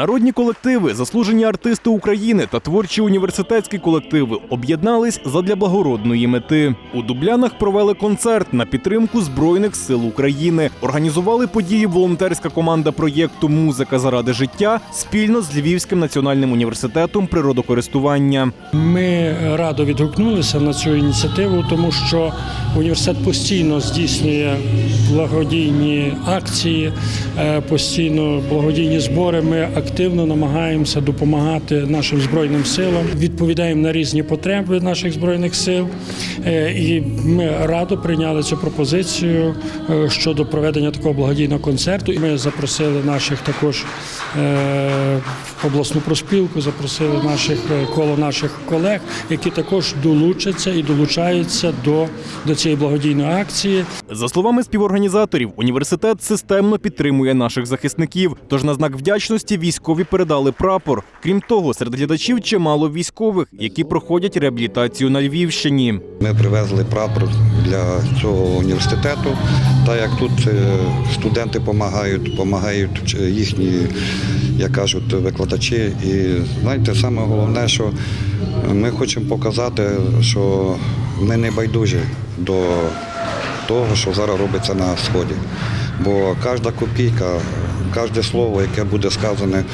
Народні колективи, заслужені артисти України та творчі університетські колективи об'єднались задля благородної мети. У Дублянах провели концерт на підтримку Збройних сил України. Організували події волонтерська команда проєкту Музика заради життя спільно з Львівським національним університетом природокористування. Ми радо відгукнулися на цю ініціативу, тому що університет постійно здійснює благодійні акції, е, постійно благодійні збори. Ми активно намагаємося допомагати нашим збройним силам, відповідаємо на різні потреби наших збройних сил. Е, І ми радо прийняли цю пропозицію е, щодо проведення такого благодійного концерту. І Ми запросили наших також е, в обласну проспілку, запросили наших коло наших колег, які також долучаться і долучаються до, до цієї благодійної акції. За словами співорганізаторів, університет системно підтримує наших захисників. Тож на знак вдячності військові передали прапор. Крім того, серед глядачів чимало військових, які проходять реабілітацію на Львівщині. Ми привезли прапор для цього університету. Та як тут е, студенти допомагають, допомагають їхні, як кажуть, викладачі. І знаєте, саме головне, що ми хочемо показати, що ми не байдужі до того, що зараз робиться на сході. Бо кожна копійка, кожне слово, яке буде сказане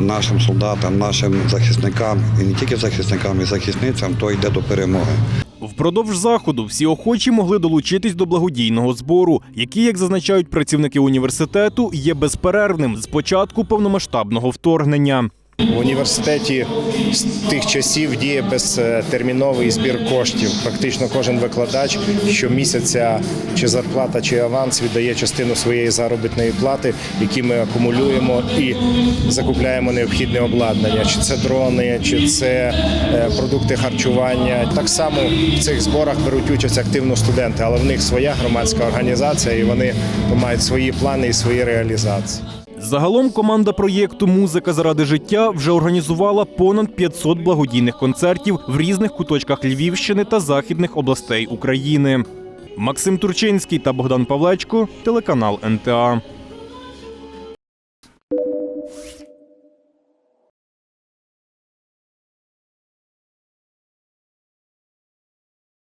нашим солдатам, нашим захисникам, і не тільки захисникам, і захисницям, то йде до перемоги. Впродовж заходу всі охочі могли долучитись до благодійного збору, який, як зазначають працівники університету, є безперервним з початку повномасштабного вторгнення. В університеті з тих часів діє безтерміновий збір коштів. Практично кожен викладач щомісяця чи зарплата, чи аванс віддає частину своєї заробітної плати, які ми акумулюємо і закупляємо необхідне обладнання, чи це дрони, чи це е, продукти харчування. Так само в цих зборах беруть участь активно студенти, але в них своя громадська організація, і вони мають свої плани і свої реалізації. Загалом команда проєкту Музика заради життя вже організувала понад 500 благодійних концертів в різних куточках Львівщини та західних областей України. Максим Турчинський та Богдан Павлечко, телеканал НТА.